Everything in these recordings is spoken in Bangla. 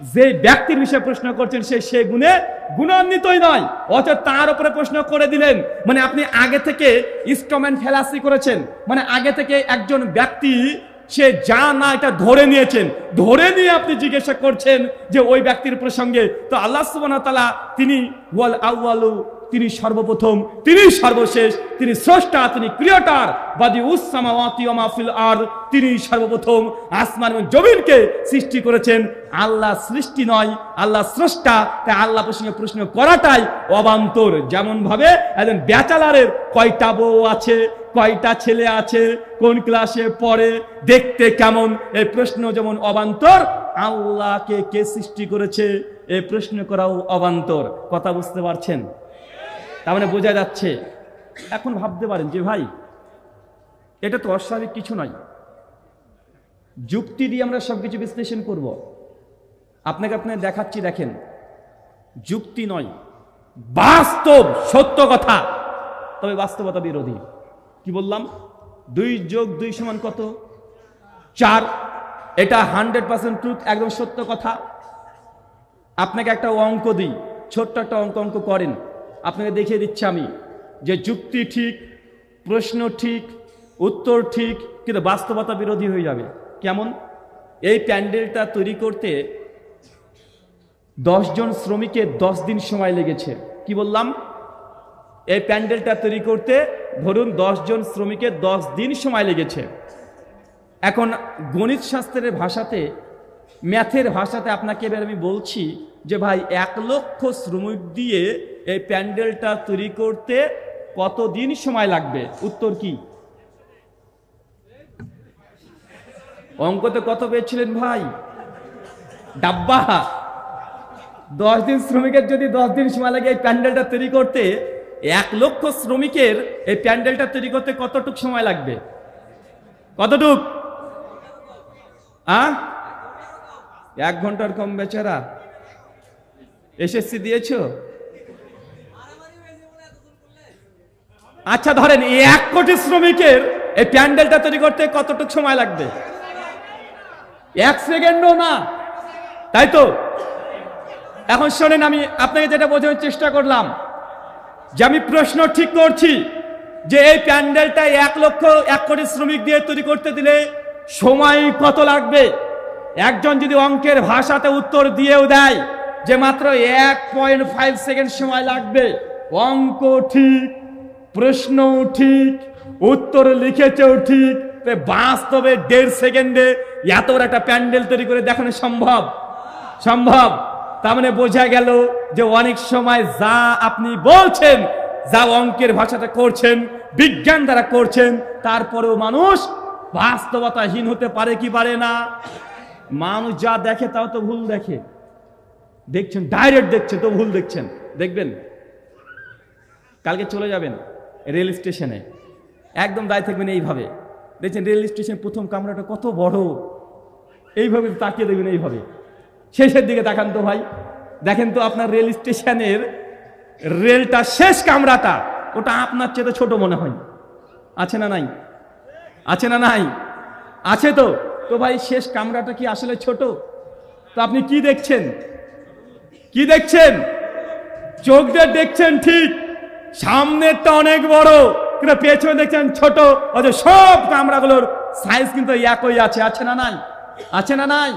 যে ব্যক্তির বিষয়ে প্রশ্ন করছেন, সে সে গুণে গুণান্বিতই নয় অথচ তার উপরে প্রশ্ন করে দিলেন। মানে আপনি আগে থেকে ইনস্ট্রুমেন্ট ফেলাসি করেছেন। মানে আগে থেকে একজন ব্যক্তি, সে যা না এটা ধরে নিয়েছেন। ধরে নিয়ে আপনি জিজ্ঞাসা করছেন যে ওই ব্যক্তির প্রসঙ্গে। তো আল্লাহ সুবান তিনি ওয়াল আউয়ালু তিনি সর্বপ্রথম, তিনি সর্বশেষ, তিনি স্রষ্টা, তিনি ক্রিয়েটার। বাদি উসামাওয়াতি ওয়া মা ফিল আর তিনি সর্বপ্রথম আসমান এবং জমিনকে সৃষ্টি করেছেন। আল্লাহ সৃষ্টি নয়, আল্লাহ স্রষ্টা। তাই আল্লাহ প্রসঙ্গে প্রশ্ন করাটাই অবান্তর। যেমন ভাবে একজন ব্যাচেলারের কয়টা বউ আছে, কয়টা ছেলে আছে, কোন ক্লাসে পড়ে, দেখতে কেমন, এই প্রশ্ন যেমন অবান্তর, আল্লাহকে কে সৃষ্টি করেছে, এই প্রশ্ন করাও অবান্তর। কথা বুঝতে পারছেন? তার মানে বোঝা যাচ্ছে। এখন ভাবতে পারেন যে ভাই, এটা তো অস্বাভাবিক কিছু নয়। যুক্তি দিয়ে আমরা সব কিছু বিশ্লেষণ করব। আপনাকে আপনাকে দেখাচ্ছি, দেখেন। যুক্তি নয়, বাস্তব সত্য কথা। তবে বাস্তবতা বিরোধী। কি বললাম? দুই যোগ দুই সমান কত? চার। এটা হান্ড্রেড পার্সেন্ট ট্রুথ একদম সত্য কথা। আপনাকে একটা অঙ্ক দিই, ছোট্ট একটা অঙ্ক অঙ্ক করেন। আপনাকে দেখিয়ে দিচ্ছি আমি যে যুক্তি ঠিক, প্রশ্ন ঠিক, উত্তর ঠিক, কিন্তু বাস্তবতা বিরোধী হয়ে যাবে। কেমন? এই প্যান্ডেলটা তৈরি করতে জন শ্রমিকের দশ দিন সময় লেগেছে। কি বললাম? এই প্যান্ডেলটা তৈরি করতে ধরুন জন শ্রমিকের দশ দিন সময় লেগেছে। এখন গণিত শাস্ত্রের ভাষাতে, ম্যাথের ভাষাতে আপনাকে এবার আমি বলছি যে ভাই, এক লক্ষ শ্রমিক দিয়ে এই প্যান্ডেলটা তৈরি করতে কত দিন সময় লাগবে? উত্তর কি? অঙ্কতে কত পেয়েছিলেন ভাই? ডাব্বা। দশ দিন শ্রমিকের যদি দশ দিন সময় লাগে এই প্যান্ডেলটা তৈরি করতে, এক লক্ষ শ্রমিকের এই প্যান্ডেলটা তৈরি করতে কতটুক সময় লাগবে? কতটুক? আ? এক ঘণ্টার কম বেচারা। এসএসসি দিয়েছ? আচ্ছা ধরেন এই এক কোটি শ্রমিকের এই প্যান্ডেলটা তৈরি করতে কতটুক সময় লাগবে? এক সেকেন্ডও না। তাই তো? এখন শোনেন, আমি আপনাকে যেটা বোঝানোর চেষ্টা করলাম, যে আমি প্রশ্ন ঠিক করছি যে এই প্যান্ডেলটা এক লক্ষ এক কোটি শ্রমিক দিয়ে তৈরি করতে দিলে সময় কত লাগবে? একজন যদি অঙ্কের ভাষাতে উত্তর দিয়েও দেয় যে মাত্র এক পয়েন্ট ফাইভ সেকেন্ড সময় লাগবে। অঙ্ক ঠিক, প্রশ্নও ঠিক, উত্তর লিখেছেও ঠিক বাস্তবে দেড় সেকেন্ডে এত একটা প্যান্ডেল তৈরি করে দেখানো সম্ভব? সম্ভব? তার মানে বোঝা গেল যে অনেক সময় যা আপনি বলছেন, যা অঙ্কের ভাষাতে করছেন, বিজ্ঞান দ্বারা করছেন, তারপরেও মানুষ বাস্তবতাহীন হতে পারে কি পারে না? মানুষ যা দেখে তাও তো ভুল দেখে। দেখছেন ডাইরেক্ট দেখছেন, তো ভুল দেখছেন। দেখবেন, কালকে চলে যাবেন রেল স্টেশনে। একদম দায় থাকবেন এইভাবে। দেখছেন, রেল স্টেশন প্রথম কামরাটা কত বড়। এইভাবে তাকিয়ে দেখবেন এইভাবে। শেষের দিকে তাকান তো ভাই। দেখেন তো আপনার রেল স্টেশনের রেলটা শেষ কামরাটা। ওটা আপনার চেয়ে ছোট মনে হয়। আছে না নাই? আছে না নাই? আছে তো। তো ভাই, শেষ কামরাটা কি আসলে ছোট? তো আপনি কি দেখছেন? কি দেখছেন? চোখ দিয়ে দেখছেন ঠিক, সামনেরটা অনেক বড়, কিন্তু পেছনে দেখছেন ছোট, অথচ সব কামরাগুলোর সাইজ কিন্তু একই আছে আছে না নাই? আছে না নাই?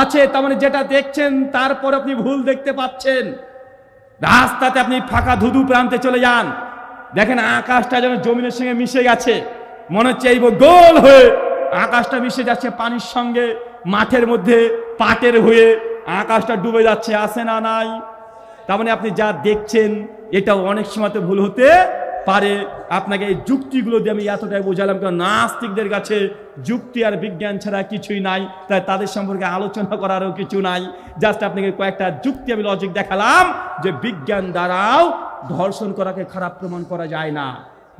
আছে, তার মানে যেটা দেখছেন, তারপর আপনি ভুল দেখতে পাচ্ছেন। রাস্তাতে আপনি ফাঁকা ধুধু প্রান্তে চলে যান। দেখেন আকাশটা যেন জমিনের সঙ্গে মিশে গেছে। মনে হচ্ছে এই গোল হয়ে আকাশটা মিশে যাচ্ছে পানির সঙ্গে, মাঠের মধ্যে, পাটের হয়ে। আকাশটা ডুবে যাচ্ছে আসে না নাই? তার মানে আপনি যা দেখছেন, এটাও অনেক সময়তে ভুল হতে পারে। আপনাকে এই যুক্তিগুলো দিয়ে আমি এতটাই বোঝালাম, কারণ নাস্তিকদের কাছে যুক্তি আর বিজ্ঞান ছাড়া কিছুই নাই, তাই তাদের সম্পর্কে আলোচনা করারও কিছু নাই। জাস্ট আপনাকে কয়েকটা যুক্তি আমি লজিক দেখালাম, যে বিজ্ঞান দ্বারাও ধর্ষণ করাকে খারাপ প্রমাণ করা যায় না।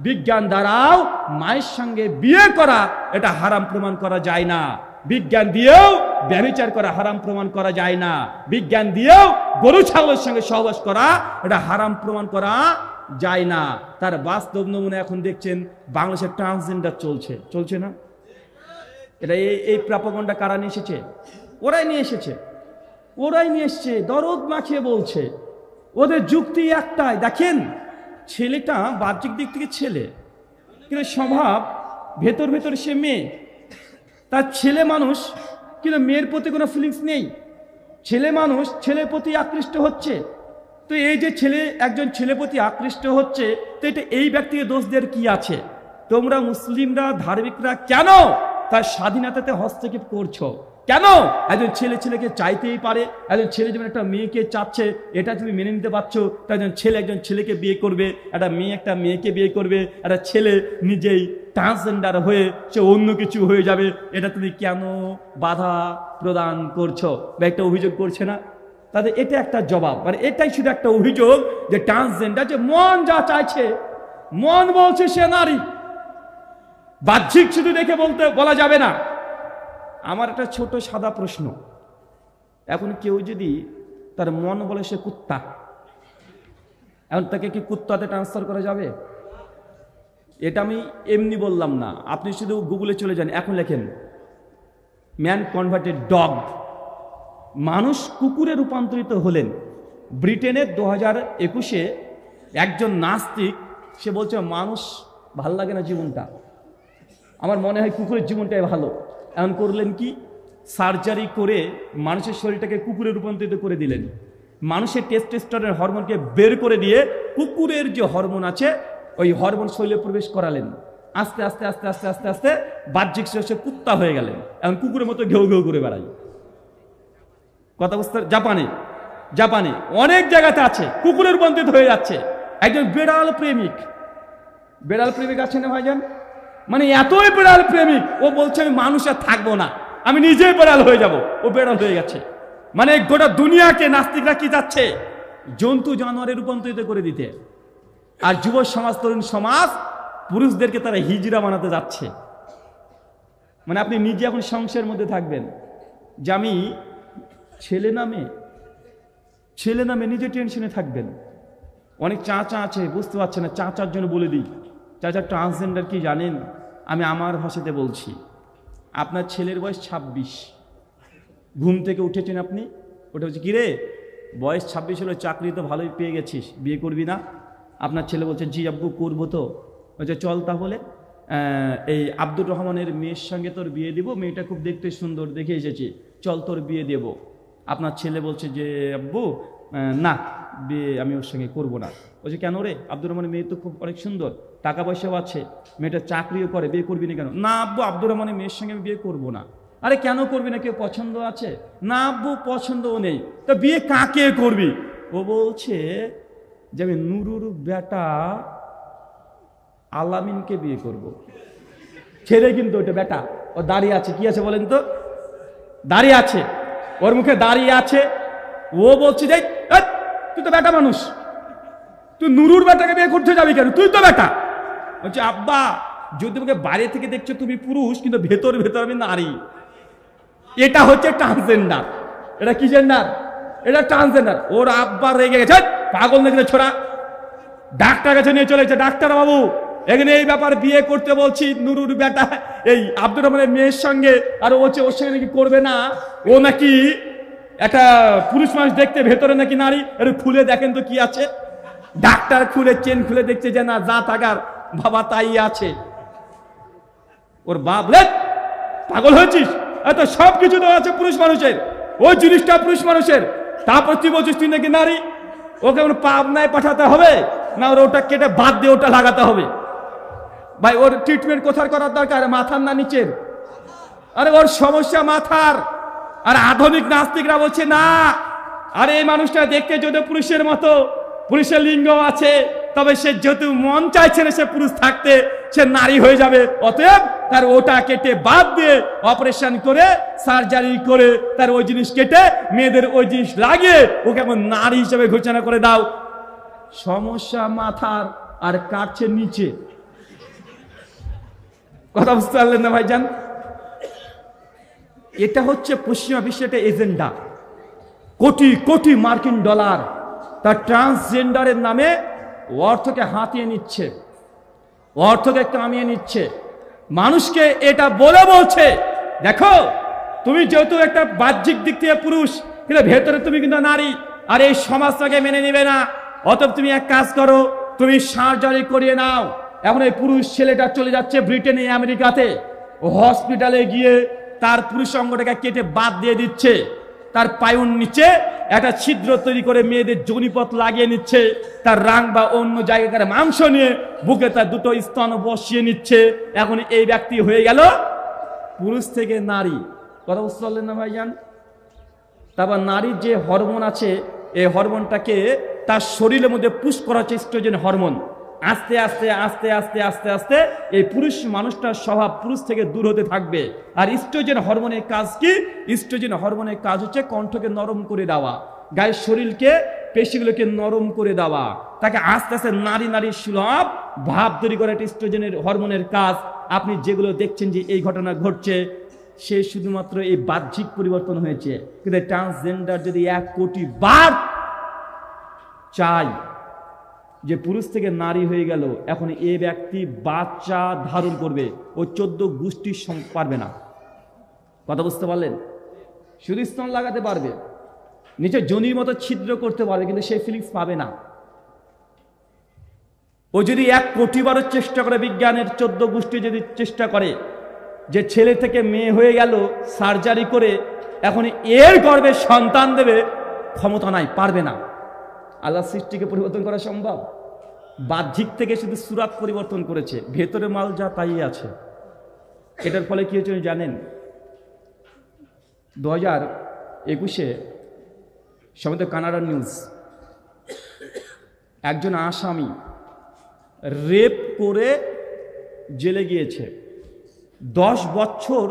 বিজ্ঞান দ্বারাও মায়ের সঙ্গে বিয়ে করা, এটা হারাম প্রমাণ করা যায় না। বিজ্ঞান দিয়েও ব্যবচার করা, হারাম প্রমাণ করা যায় না। বিজ্ঞান দিয়েও গরু, ছাগলের সঙ্গে সহবাস করা, এটা হারাম প্রমাণ করা যায় না। তার বাস্তব নমুনা এখন দেখছেন, বাংলাদেশের ট্রান্সজেন্ডার চলছে। চলছে না? এটা এই এই প্রাপকণ্ডা কারা নিয়ে এসেছে? ওরাই নিয়ে এসেছে। ওরাই নিয়ে এসছে, দরদ মাখিয়ে বলছে। ওদের যুক্তি একটাই, দেখেন, ছেলেটা বাহ্যিক দিক থেকে ছেলে, কিন্তু স্বভাব ভেতর ভেতর সে মেয়ে। তার ছেলে মানুষ, কিন্তু মেয়ের প্রতি কোনো ফিলিংস নেই। ছেলে মানুষ, ছেলের প্রতি আকৃষ্ট হচ্ছে। তো এই যে ছেলে, একজন ছেলে প্রতি আকৃষ্ট হচ্ছে, তো এটা এই ব্যক্তিকে দোষদের কি আছে? তোমরা মুসলিমরা, ধার্মিকরা কেন তার স্বাধীনতাতে হস্তক্ষেপ করছ? কেন? একজন ছেলে ছেলেকে চাইতেই পারে, একজন ছেলে যেমন একটা মেয়েকে চাচ্ছে, এটা তুমি মেনে নিতে পারছ তো একজন ছেলে একজন ছেলেকে বিয়ে করবে, একটা মেয়ে একটা মেয়েকে বিয়ে করবে, একটা ছেলে নিজেই ট্রান্সজেন্ডার হয়ে সে অন্য কিছু হয়ে যাবে, এটা তুমি কেন বাধা প্রদান করছ? বা একটা অভিযোগ করছে না? তাদের এটা একটা জবাব। মানে এটাই শুধু একটা অভিযোগ যে ট্রান্সজেন্ডার যে মন যা চাইছে, মন বলছে সে নারী। বাহ্যিক শুধু দেখে বলতে বলা যাবে না। আমার একটা ছোট সাদা প্রশ্ন। এখন কেউ যদি তার মন বলে সে কুত্তা, এখন তাকে কি কুত্তাতে ট্রান্সফার করা যাবে? এটা আমি এমনি বললাম না। আপনি শুধু গুগলে চলে যান, এখন লেখেন ম্যান কনভার্টেড ডগ মানুষ কুকুরে রূপান্তরিত হলেন। ব্রিটেনের দু হাজার একুশে একজন নাস্তিক, সে বলছে, মানুষ ভালো লাগে না জীবনটা। আমার মনে হয় কুকুরের জীবনটাই ভালো। এমন করলেন কি? সার্জারি করে মানুষের শরীরটাকে কুকুরে রূপান্তরিত করে দিলেন। মানুষের টেস্টেস্টরের হরমোনকে বের করে দিয়ে কুকুরের যে হরমোন আছে, ওই হরমোন শরীরে প্রবেশ করালেন। আস্তে আস্তে আস্তে আস্তে আস্তে আস্তে বাহ্যিক সে কুত্তা হয়ে গেলেন। এখন কুকুরের মতো ঘেউ ঘেউ করে বেড়ায় কথা বুঝতে জাপানে জাপানে অনেক জায়গাতে আছে কুকুরের রূপান্তরিত হয়ে যাচ্ছে। একজন বেড়াল প্রেমিক। বেড়াল প্রেমিক আছে না ভাইজান? মানে এতই বেড়াল প্রেমিক, ও বলছে, আমি মানুষ আর থাকব না। আমি নিজেই বেড়াল হয়ে যাব। ও বেড়াল হয়ে গেছে। মানে গোটা দুনিয়াকে নাস্তিকরা কি যাচ্ছে জন্তু জানোয়ারে রূপান্তরিত করে দিতে। আর যুব সমাজ, তরুণ সমাজ, পুরুষদেরকে তারা হিজরা বানাতে যাচ্ছে। মানে আপনি নিজে এখন সংসারের মধ্যে থাকবেন। যে আমি ছেলে নামে ছেলে নামে নিজে টেনশনে থাকবেন। অনেক চাচা আছে, বুঝতে পারছে না, চাচার জন্য বলে দিই। চাচা ট্রান্সজেন্ডার কি জানেন? আমি আমার ভাষাতে বলছি। আপনার ছেলের বয়স ২৬ ঘুম থেকে উঠেছেন আপনি? ওটা হচ্ছে কি রে বয়স ছাব্বিশ হলো চাকরি তো ভালোই পেয়ে গেছিস। বিয়ে করবি না? আপনার ছেলে বলছে, জি আব্বু, করব তো। বলছে, চল তাহলে। এই আব্দুর রহমানের মেয়ের সঙ্গে তোর বিয়ে দিব। মেয়েটা খুব দেখতে সুন্দর, দেখে এসেছি। চল তোর বিয়ে দেব। আপনার ছেলে বলছে যে, আব্বু না, বিয়ে আমি ওর সঙ্গে করব না। বলছে, কেন রে? আব্দুর রহমানের মেয়ে তো খুব অনেক সুন্দর। টাকা পয়সাও আছে, মেয়েটা চাকরিও করে, বিয়ে করবি না কেন? না আব্বু, আব্দুর রহমানের মেয়ের সঙ্গে আমি বিয়ে করব না। আরে কেন করবি না, কেউ পছন্দ আছে? না আব্বু, পছন্দও নেই। তো বিয়ে কাকে করবি? ও বলছে যে আমি নুরুর বেটা আলামিনকে বিয়ে করব। ছেলে কিন্তু ওটা বেটা। ও দাঁড়িয়ে আছে, কি আছে বলেন তো? দাঁড়িয়ে আছে। ওর মুখে দাঁড়িয়ে আছে। ও বলছে যে তুই তো বেটা মানুষ। তুই নুরুর বেটাকে বিয়ে করতে যাবি কেন? তুই তো বেটা। বলছে, আব্বা, যদি তোমাকে বাইরে থেকে দেখছ তুমি পুরুষ, কিন্তু ভেতর ভেতর আমি নারী। এটা হচ্ছে ট্রান্সজেন্ডার এটা কি জেন্ডার এটা ট্রান্সজেন্ডার ওর আব্বা রেগে গেছে পাগল দেখলে ছোড়া? ডাক্তার কাছে নিয়ে চলে গেছে ডাক্তার বাবু, এখানে এই ব্যাপার বিয়ে করতে বলছি নুরুর বেটা। এই আব্দুর রহমানের মেয়ের সঙ্গে, আর ও হচ্ছে ওর সঙ্গে নাকি করবে না? ও নাকি একটা পুরুষ মানুষ দেখতে ভেতরে নাকি নারী? একটু খুলে দেখেন তো কি আছে। ডাক্তার খুলে, চেন খুলে দেখছে যে, না, যা থাকার বাবা তাই আছে। ওর বাপ রে পাগল হয়েছিস? এত সব কিছু তো আছে পুরুষ মানুষের। ওই জিনিসটা পুরুষ মানুষের। তারপর তুই বলছিস, তুই নাকি নারী? ওকে ওর পাবনায় পাঠাতে হবে, না ওর ওটা কেটে বাদ দিয়ে ওটা লাগাতে হবে। ভাই, ওর ট্রিটমেন্ট কোথার করার দরকার? মাথার না নিচের? আরে, ওর সমস্যা মাথার। আর আধুনিক নাস্তিকরা বলছে, না। আরে, এই মানুষটা দেখতে যদি পুরুষের মতো, পুরুষের লিঙ্গ আছে। তবে সে যেহেতু মন চাইছে না সে পুরুষ থাকতে, সে নারী হয়ে যাবে। অতএব তার ওটা কেটে বাদ দিয়ে অপারেশন করে, সার্জারি করে তার ওই জিনিস কেটে মেয়েদের ওই জিনিস লাগিয়ে ওকে এখন নারী হিসেবে ঘোষণা করে দাও। সমস্যা মাথার আর কাটছে নিচে। কথা বুঝতে পারলেন না ভাইজান? এটা হচ্ছে পশ্চিমা বিশ্বের এজেন্ডা। কোটি কোটি মার্কিন ডলার তার ট্রান্সজেন্ডারের নামে অর্থকে হাতিয়ে নিচ্ছে অর্থকে কামিয়ে নিচ্ছে। মানুষকে এটা বলে বলছে, দেখো, তুমি যেহেতু একটা বাহ্যিক দিক থেকে পুরুষ, কিন্তু ভেতরে তুমি কিন্তু নারী, আর এই সমাজটাকে মেনে নিবে না। অতএব তুমি এক কাজ করো, তুমি সার্জারি করিয়ে নাও। এখন এই পুরুষ ছেলেটা চলে যাচ্ছে ব্রিটেনে, আমেরিকাতে। হসপিটালে গিয়ে তার পুরুষ অঙ্গটাকে কেটে বাদ দিয়ে দিচ্ছে। তার পায়ুর নিচে একটা ছিদ্র তৈরি করে মেয়েদের জনিপথ লাগিয়ে নিচ্ছে। তার রাং বা অন্য জায়গাকার মাংস নিয়ে বুকে তার দুটো স্তন বসিয়ে নিচ্ছে। এখন এই ব্যক্তি হয়ে গেল পুরুষ থেকে নারী। কথা বুঝতে পারলেন না ভাইজান? তারপর নারীর যে হরমোন আছে, এই হরমোনটাকে তার শরীরের মধ্যে পুশ করা হচ্ছে স্ট্রোজেন হরমোন আস্তে আস্তে আস্তে আস্তে আস্তে আস্তে এই পুরুষ মানুষটার স্বভাব পুরুষ থেকে দূর হতে থাকবে। আর ইস্ট্রোজেন হরমোনের কাজ কি? ইস্ট্রোজেন হরমোনের কাজ হচ্ছে কণ্ঠকে নরম করে দেওয়া, গায়ের শরীরকে, পেশিগুলোকে নরম করে দেওয়া। তাকে আস্তে আস্তে নারী নারী সুলভ ভাব তৈরি করে একটা ইস্ট্রোজেনের হরমোনের কাজ। আপনি যেগুলো দেখছেন যে এই ঘটনা ঘটছে, সে শুধুমাত্র এই বাহ্যিক পরিবর্তন হয়েছে। কিন্তু ট্রান্সজেন্ডার যদি এক কোটি বার চাই যে পুরুষ থেকে নারী হয়ে গেল, এখন এ ব্যক্তি বাচ্চা ধারণ করবে, ও চোদ্দ গোষ্ঠী সম- পারবে না। কথা বুঝতে পারলেন? শুধু স্তন লাগাতে পারবে, নিচে জনির মতো ছিদ্র করতে পারবে, কিন্তু সে ফিলিংস পাবে না। ও যদি এক কোটি বারও চেষ্টা করে বিজ্ঞানের চোদ্দ গোষ্ঠী যদি চেষ্টা করে, যে ছেলে থেকে মেয়ে হয়ে গেল সার্জারি করে, এখন এর গর্বে সন্তান দেবে, ক্ষমতা নাই, পারবে না। আল্লাহ সৃষ্টিকে পরিবর্তন করা সম্ভব? বাহ্যিক থেকে শুধু সুরাত পরিবর্তন করেছে, ভেতরে মাল যা তাই আছে। এটার ফলে কি হয়েছে জানেন? দু হাজার একুশে সমেত কানাডা নিউজ। একজন আসামি রেপ করে জেলে গিয়েছে। দশ বছর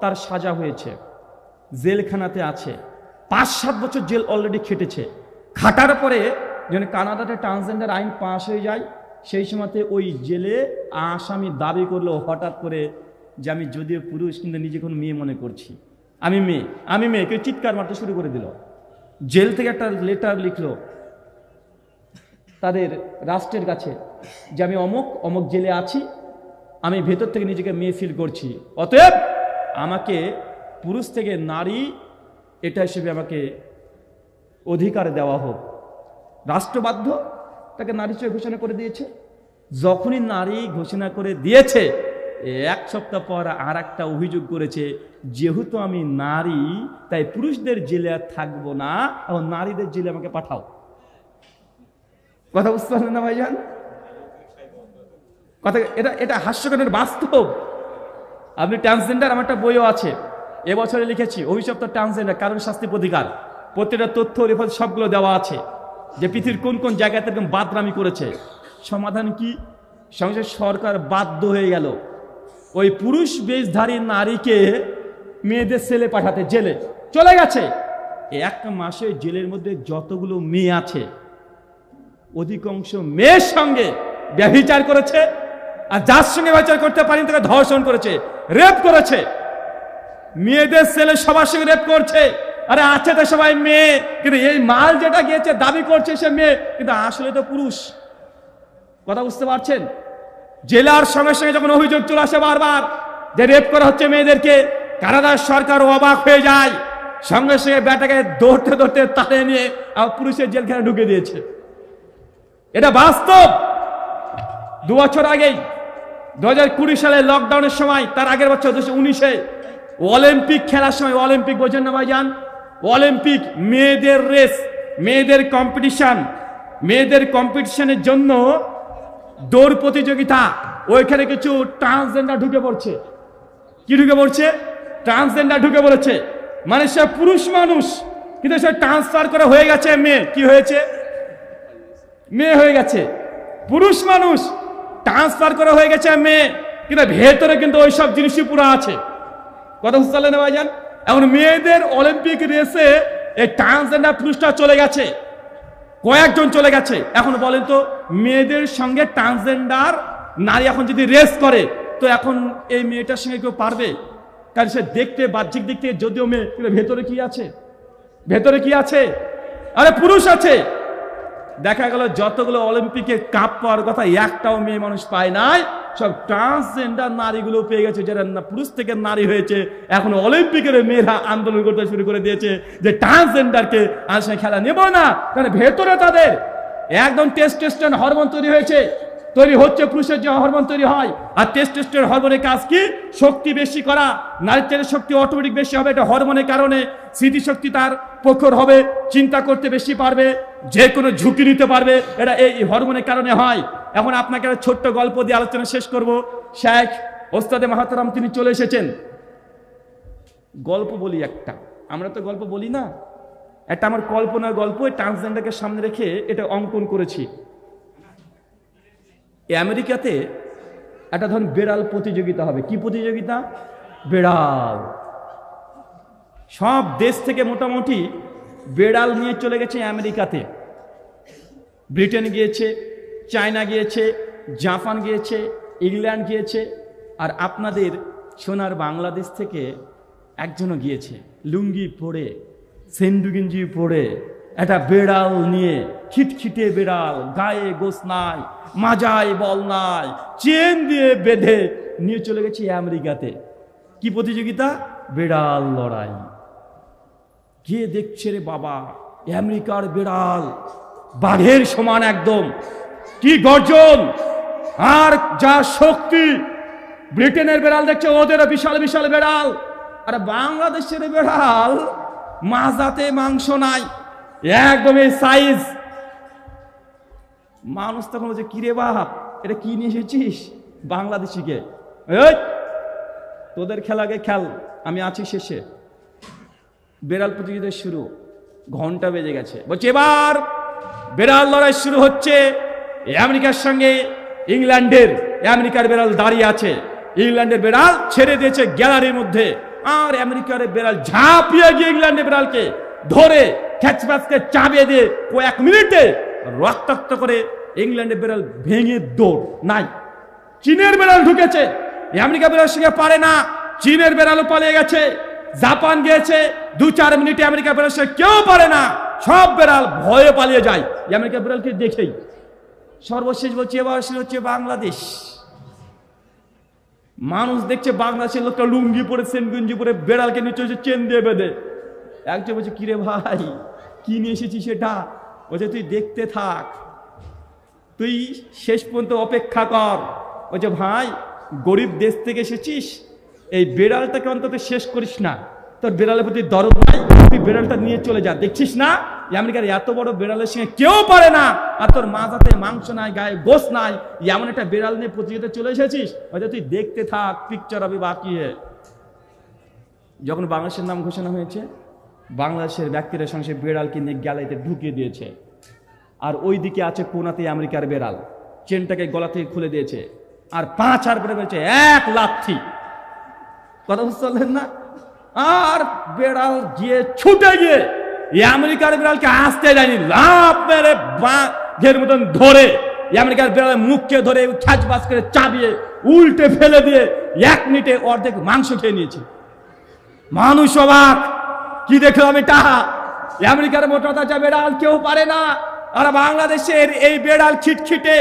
তার সাজা হয়েছে। জেলখানাতে আছে। পাঁচ সাত বছর জেল অলরেডি খেটেছে। খাটার পরে যখন কানাডাতে ট্রান্সজেন্ডার আইন পাশ হয়ে যায়, সেই সময়তে ওই জেলে আসামি দাবি করল, হঠাৎ করে যে আমি যদিও পুরুষ, কিন্তু নিজে কোনো মেয়ে মনে করছি। আমি মেয়ে আমি মেয়ে, কেউ চিৎকার মারতে শুরু করে দিল। জেল থেকে একটা লেটার লিখলো তাদের রাষ্ট্রের কাছে যে আমি অমুক অমুক জেলে আছি, আমি ভেতর থেকে নিজেকে মেয়ে ফিল করছি। অতএব আমাকে পুরুষ থেকে নারী, এটা হিসেবে আমাকে অধিকার দেওয়া হোক। রাষ্ট্রবাধ্য, তাকে নারী হিসেবে ঘোষণা করে দিয়েছে। যখনই নারী ঘোষণা করে দিয়েছে, এক সপ্তাহ পর আর একটা অভিযোগ করেছে, যেহেতু আমি নারী, তাই পুরুষদের জেলে আর থাকব না এবং নারীদের জেলে আমাকে পাঠাও। কথা বুঝতে পারলেন না ভাইজান? কথা, এটা এটা হাস্যকরের বাস্তব। আপনি ট্রান্সজেন্ডার, আমার একটা বইও আছে। এবছরে লিখেছি, অভিশপ্ত ট্রান্সজেন্ডার, কারণ শাস্তি প্রতিকার। প্রত্যেকটা তথ্য রেফারেন্স সবগুলো দেওয়া আছে। যে পৃথিবীর কোন কোন জায়গাতে এরকম বাদরামি করেছে? সমাধান কি? সঙ্গে সরকার বাধ্য হয়ে গেল। ওই পুরুষ বেশধারী নারীকে মেয়েদের ছেলে পাঠাতে, জেলে। চলে গেছে। এক মাসে জেলের মধ্যে যতগুলো মেয়ে আছে, অধিকাংশ মেয়ের সঙ্গে ব্যভিচার করেছে, আর যার সঙ্গে ব্যবচার করতে পারেনি, তাকে ধর্ষণ করেছে, রেপ করেছে। মেয়েদের ছেলে সবার সঙ্গে রেপ করছে। আরে আছে তো সবাই মেয়ে। কিন্তু এই মাল যেটা গিয়েছে, দাবি করছে সে মেয়ে, কিন্তু আসলে তো পুরুষ। কথা বুঝতে পারছেন? জেলার সঙ্গে সঙ্গে যখন অভিযোগ চলে আসে বারবার যে রেপ করা হচ্ছে মেয়েদেরকে, কানাডার সরকার অবাক হয়ে যায়। সঙ্গে সঙ্গে ব্যাটাকে দৌড়তে দৌড়তে তাড়ে নিয়ে আবার পুলিশের জেলখানে ঢুকে দিয়েছে। এটা বাস্তব। দু বছর আগেই দু হাজার কুড়ি সালে লকডাউনের সময়, তার আগের বছর দুশো উনিশে, অলিম্পিক খেলার সময়, অলিম্পিক বোঝেন না ভাইজান। অলিম্পিক মেয়েদের রেস, মেয়েদের কম্পিটিশন মেয়েদের কম্পিটিশনের জন্য দৌড় প্রতিযোগিতা। ওইখানে কিছু ট্রান্সজেন্ডার ঢুকে পড়ছে। কি ঢুকে পড়ছে? ট্রান্সজেন্ডার ঢুকে পড়েছে। মানে সে পুরুষ মানুষ, কিন্তু সে ট্রান্সফার করে হয়ে গেছে মেয়ে। কি হয়েছে? মেয়ে হয়ে গেছে। পুরুষ মানুষ ট্রান্সফার করে হয়ে গেছে মেয়ে। কিন্তু ভেতরে কিন্তু ওইসব জিনিসই পুরো আছে। কথা বুঝতে পারলেন না ভাইজান? এখন মেয়েদের অলিম্পিক রেসে এই ট্রান্সজেন্ডার পুরুষটা চলে গেছে। কয়েকজন চলে গেছে। এখন বলেন তো, মেয়েদের সঙ্গে ট্রান্সজেন্ডার নারী এখন যদি রেস করে, তো এখন এই মেয়েটার সঙ্গে কেউ পারবে? কারণ সে দেখতে বাহ্যিক দিক থেকে যদিও মেয়ে ভেতরে কি আছে? ভেতরে কি আছে? আরে পুরুষ আছে। দেখা গেল যতগুলো অলিম্পিকে কাপ পাওয়ার কথা একটাও মেয়ে মানুষ পায় নাই। সব ট্রান্সজেন্ডার নারীগুলো পেয়ে গেছে, যারা পুরুষ থেকে নারী হয়েছে। এখন অলিম্পিকের মেয়েরা আন্দোলন করতে শুরু করে দিয়েছে যে ট্রান্সজেন্ডারকে আর সে খেলা নেব না, কারণ ভেতরে তাদের একদম টেস্ট টেস্টেস্টন হরমোন তৈরি হয়েছে। তৈরি হচ্ছে পুরুষের যে হরমোন তৈরি হয়। আর টেস্টেস্টের হরমোনের কাজ কি? শক্তি বেশি করা। নারীর শক্তি অটোমেটিক বেশি হবে, এটা হরমোনের কারণে স্মৃতিশক্তি তার প্রখর হবে, চিন্তা করতে বেশি পারবে। যে কোনো ঝুঁকি নিতে পারবে, এটা এই হরমোনের কারণে হয়। এখন আপনাকে একটা ছোট্ট গল্প দিয়ে আলোচনা শেষ করব। শেখ ওস্তাদে মাহাতারাম, তিনি চলে এসেছেন। গল্প বলি একটা। আমরা তো গল্প বলি না। একটা আমার কল্পনার গল্প ট্রান্সজেন্ডারকে সামনে রেখে এটা অঙ্কন করেছি। আমেরিকাতে একটা ধরুন বেড়াল প্রতিযোগিতা হবে। কি প্রতিযোগিতা? বেড়াল। সব দেশ থেকে মোটামুটি বেড়াল নিয়ে চলে গেছে আমেরিকাতে। ব্রিটেন গিয়েছে, চায়না গিয়েছে, জাপান গিয়েছে, ইংল্যান্ড গিয়েছে, আর আপনাদের সোনার বাংলাদেশ থেকে একজনও গিয়েছে, লুঙ্গি পরে সেন্ডু গেঞ্জি পরে, একটা বেড়াল নিয়ে খিটখিটে বেড়াল, গায়ে গোস নাই, মাজায় বল নাই, চেন দিয়ে বেঁধে নিয়ে চলে গেছে আমেরিকাতে। কি প্রতিযোগিতা? বেড়াল লড়াই। গিয়ে দেখছে রে বাবা, আমেরিকার বেড়াল। বাঘের সমান একদম। কি গর্জন! আর যা শক্তি! ব্রিটেনের বেড়াল দেখছে, ওদেরও বিশাল বিশাল বেড়াল। আর বাংলাদেশের বেড়াল মাজাতে মাংস নাই। একদম এই সাইজ মানুষ তখন বলছে, কিরে বাপ এটা কি নিয়ে এসেছিস বাংলাদেশিকে? এই, তোদের খেলাকে খেল, আমি আছি শেষে। বেড়াল প্রতিযোগিতা শুরু, ঘণ্টা বেজে গেছে। বলছে, এবার বেড়াল লড়াই শুরু হচ্ছে। আমেরিকার সঙ্গে ইংল্যান্ডের আমেরিকার বেড়াল দাঁড়িয়ে আছে। ইংল্যান্ডের বেড়াল ছেড়ে দিয়েছে গ্যালারির মধ্যে। আর আমেরিকার বেড়াল ঝাঁপিয়ে গিয়ে ইংল্যান্ডের বেড়ালকে ধরে খ্যাচ প্যাচকে চাবিয়ে দিয়ে কয়েক মিনিটে রক্তাক্ত করে ইংল্যান্ডের বেড়াল ভেঙে দৌড়। নাই। চীনের বেড়াল ঢুকেছে। আমেরিকা বেড়াল সঙ্গে পারে না। চীনের বেড়ালও পালিয়ে গেছে। জাপান গিয়েছে। দু চার মিনিটে আমেরিকা বেড়াল সঙ্গে কেউ পারে না। সব বেড়াল ভয়ে পালিয়ে যায়। আমেরিকা বেড়ালকে দেখেই। সর্বশেষ বলছে, এবার সে হচ্ছে বাংলাদেশ। মানুষ দেখছে বাংলাদেশের লোকটা লুঙ্গি পরে, সেনগুঞ্জি পরে বেড়ালকে নিচে হচ্ছে চেন দিয়ে বেঁধে। একজন বলছে, কিরে ভাই, কি নিয়ে এসেছিস সেটা বলছে, তুই দেখতে থাক। তুই শেষ পর্যন্ত অপেক্ষা কর। বলছে, ভাই, গরিব দেশ থেকে এসেছিস, এই বেড়ালটাকে অন্তত শেষ করিস না। তোর বেড়ালের প্রতি দরদ নাই? তুই বেড়ালটা নিয়ে চলে যা। দেখছিস না? আমেরিকার এত বড় বেড়ালের সঙ্গে কেউ পারে না। আর তোর মাথাতে মাংস নাই, গায়ে গোস নাই, এমন একটা বেড়াল নিয়ে প্রতিযোগিতা চলে এসেছিস? হয়তো তুই দেখতে থাক পিকচার হবে বাকি যখন বাংলাদেশের নাম ঘোষণা হয়েছে, বাংলাদেশের ব্যক্তিরা সঙ্গে বেড়ালকে নিয়ে গ্যালারিতে ঢুকিয়ে দিয়েছে। আর ওই দিকে আছে কোনাতে আমেরিকার বেড়াল। চেনটাকে গলা থেকে খুলে দিয়েছে। আর পাঁচ আর বেড়ে বেড়েছে। এক লাথি। কথা বুঝতে পারলেন না? আর বেড়াল গিয়ে ছুটে গিয়ে এই আমেরিকার বেড়ালকে আসতে যায়নি লাভ মেরে বাঘের মতন ধরে আমেরিকার বেড়ালের মুখকে ধরে বাস করে চাবিয়ে উল্টে ফেলে দিয়ে এক মিনিটে অর্ধেক মাংস খেয়ে নিয়েছে। মানুষ অবাক, কি দেখলাম এটা আমেরিকার মোটা তাজা বেড়াল কেউ পারে না। আর বাংলাদেশের এই বেড়াল খিটখিটে,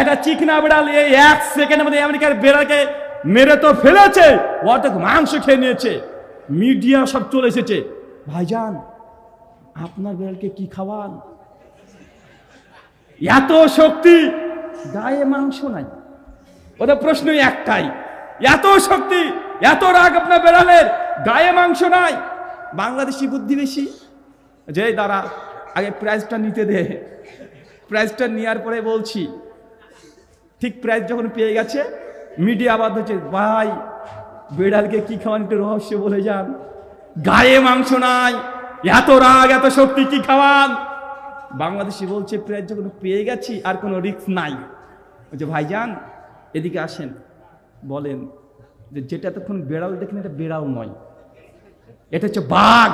একটা চিকনা বেড়াল এই এক সেকেন্ডের মধ্যে আমেরিকার বেড়ালকে মেরে তো ফেলেছে, অর্ধেক মাংস খেয়ে নিয়েছে। মিডিয়া সব চলে এসেছে। ভাইজান, আপনার বেড়ালকে কি খাওয়ান? এত শক্তি, গায়ে মাংস নাই। ওদের প্রশ্নই একটাই, এত শক্তি, এত রাগ আপনার বেড়ালের গায়ে মাংস নাই। বাংলাদেশি বুদ্ধি বেশি। যে, দাঁড়া, আগে প্রাইজটা নিতে দে। প্রাইজটা নেওয়ার পরে বলছি, ঠিক প্রাইজ যখন পেয়ে গেছে মিডিয়া আবাদ হচ্ছে, ভাই, বেড়ালকে কি খাওয়ান একটু রহস্য বলে যান। গায়ে মাংস নাই, এত রাগ, এত শক্তি, কি খাওয়ান? বাংলাদেশি বলছে প্রাইজ যখন পেয়ে গেছি, আর কোনো রিস্ক নাই। বলছে ভাইজান, এদিকে আসেন, বলেন যে যেটা এতক্ষণ বেড়াল দেখেন, এটা বেড়াল নয়। এটা হচ্ছে বাঘ।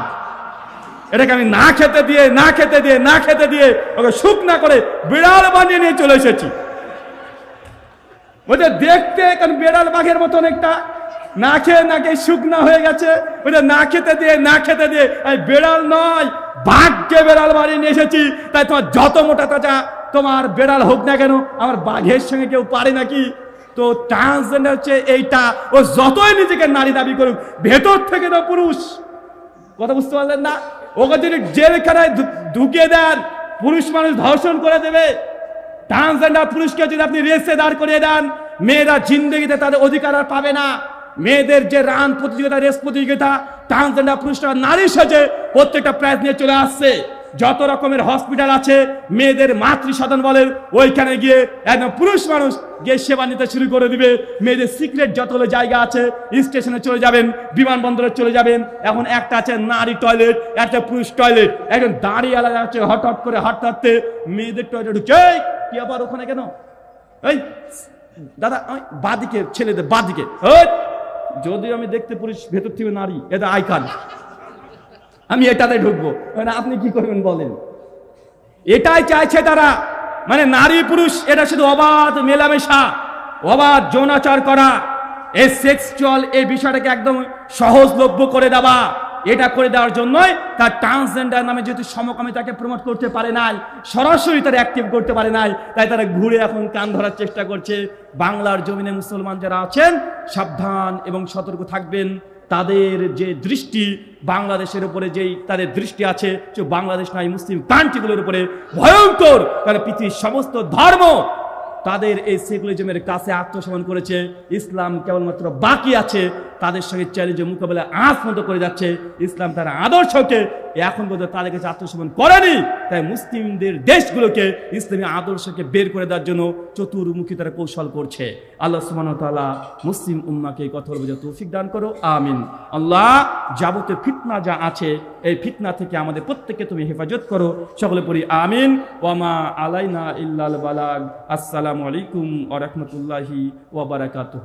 এটাকে আমি না খেতে দিয়ে, না খেতে দিয়ে, না খেতে দিয়ে ওকে সুখ না করে বিড়াল বানিয়ে নিয়ে চলে এসেছি। ওদের দেখতে কারণ বেড়াল বাঘের মতন একটা? না খেয়ে না খেয়ে শুকনা হয়ে গেছে। ওদের না খেতে দিয়ে না খেতে দিয়ে আমি বেড়াল নয় বাঘকে বেড়াল বাড়ি নিয়ে এসেছি। তাই তোমার যত মোটা তাজা তোমার বেড়াল হোক না কেন, আমার বাঘের সঙ্গে কেউ পারে নাকি? তো ট্রান্সজেন্ডার হচ্ছে এইটা। ও যতই নিজেকে নারী দাবি করুক, ভেতর থেকে তো পুরুষ। কথা বুঝতে পারলেন না? ওকে যদি জেলখানায় ঢুকিয়ে দেন, পুরুষ মানুষ ধর্ষণ করে দেবে। ট্রান্সজেন্ডার পুরুষকে যদি আপনি রেসে দাঁড় করিয়ে দেন, মেয়েরা জিন্দগিতে তাদের অধিকার আর পাবে না। মেয়েদের যে রান প্রতিযোগিতা, রেস প্রতিযোগিতা, ট্রান্সজেন্ডার পুরুষরা নারী সাজে প্রত্যেকটা প্রাইজ নিয়ে চলে আসছে। যত রকমের হসপিটাল আছে, মেয়েদের মাতৃ সদন বলেন ওইখানে গিয়ে একদম পুরুষ মানুষ গিয়ে সেবা নিতে শুরু করে দিবে। মেয়েদের সিক্রেট যতগুলো জায়গা আছে, স্টেশনে চলে যাবেন, বিমানবন্দরে চলে যাবেন। এখন একটা আছে নারী টয়লেট, একটা পুরুষ টয়লেট। একজন দাঁড়িয়ে আলাদা আছে হট হট করে হাঁটতে হাঁটতে মেয়েদের টয়লেট ঢুকছে "এই, কি আবার ওখানে কেন? এই দাদা বাদিকে ছেলেদের বাদিকে। যদি আমি দেখতে পুরুষ ভেতর থেকে নারী এটা আইকান। আমি এটাতে ঢুকবো। মানে আপনি কি করবেন বলেন? এটাই চাইছে তারা। মানে নারী পুরুষ এটা শুধু অবাধ মেলামেশা অবাধ যৌনাচার করা। এই সেক্সুয়াল এই বিষয়টাকে একদম সহজলভ্য করে দেওয়া। এটা করে দেওয়ার জন্যই তার ট্রান্সজেন্ডার নামে যেহেতু সমকামিতাকে প্রমোট করতে পারে নাই, সরাসরি তারা অ্যাক্টিভ করতে পারে নাই, তাই তারা ঘুরে এখন কান ধরার চেষ্টা করছে। বাংলার জমিনে মুসলমান যারা আছেন, সাবধান এবং সতর্ক থাকবেন। তাদের যে দৃষ্টি, বাংলাদেশের উপরে যেই তাদের দৃষ্টি আছে বাংলাদেশ নয় মুসলিম কান্ট্রিগুলোর উপরে ভয়ঙ্কর কারণ পৃথিবীর সমস্ত ধর্ম তাদের এই সেকুলারিজমের কাছে আত্মসমন করেছে। ইসলাম কেবলমাত্র বাকি আছে। তাদের সঙ্গে চ্যালেঞ্জের মোকাবেলা আঁচ মতো করে যাচ্ছে। ইসলাম তার আদর্শকে এখন পর্যন্ত তাদের কাছে আত্মসমন করেনি। তাই মুসলিমদের দেশগুলোকে, ইসলামী আদর্শকে বের করে দেওয়ার জন্য চতুর্মুখী তারা কৌশল করছে। আল্লাহ সুমান তালা মুসলিম উম্মাকে এই কথা বলবে তৌফিক দান করো, আমিন। আল্লাহ, যাবতীয় ফিতনা যা আছে, এই ফিতনা থেকে আমাদের প্রত্যেককে তুমি হেফাজত করো, সকলে পড়ি আমিন। ওয়ামা আলাইনা ইল্লাল বালাগ। আসসালামু আলাইকুম ওয়া রাহমাতুল্লাহি ওয়া বারাকাতুহু।